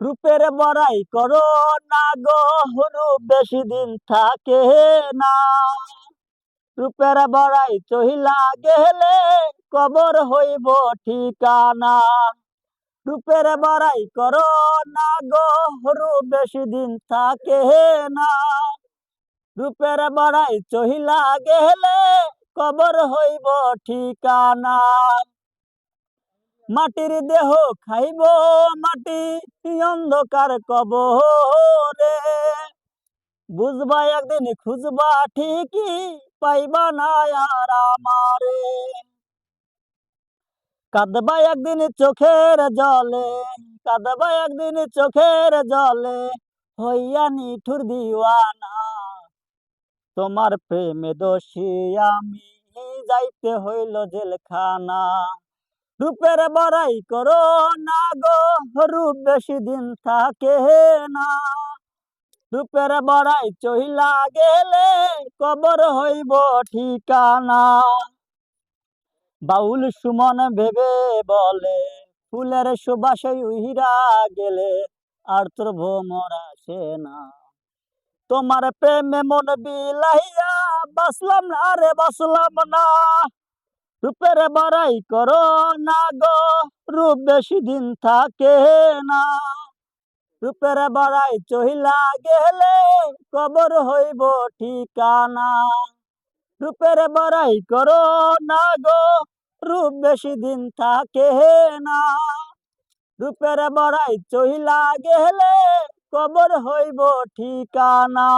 রূপের বড়াই করো না গো রূপ বেশি দিন থাকে না। রূপের বড়াই চহিলা গেলে কবর হইব ঠিকানা। রূপের বড়াই করো না গো রূপ বেশি দিন থাকে না। রূপের বড়াই চহিলা গেলে কবর হইব ঠিকানা। মাটির দেহ খাইব, মাটি অন্ধকার কবরে বুঝবা, একদিন খুঁজবা ঠিকই পাইবা না আর আমারে। কাঁদবা একদিন চোখের জলে, কাঁদবা একদিন চোখের জলে, হইয়া নিঠুর দিওয়ানা। তোমার প্রেমে দোষী আমি, যাইতে হইল জেলখানা। রূপের বড়াই করো না গো, রূপ বেশি দিন থাকে না। রূপের বড়াই চহিলা গেলে কবর হইব ঠিকানা। বাউল সুমন ভেবে বলে, ফুলের সুবাসে উহিরা গেলে আর তোর ভ্রমর আসে না। তোমার প্রেমে মন বিলাইয়া বাসলাম না রে বাসলাম না। রূপের বড়াই করো না গো, রূপ বেশি দিন থাকে না। রূপের বড়াই চহিলা গেলে কবর হইব ঠিকানা। রূপের বড়াই করো না গো, রূপ বেশি দিন থাকে না। রূপের বড়াই চহিলা গেলে কবর হইব ঠিকানা।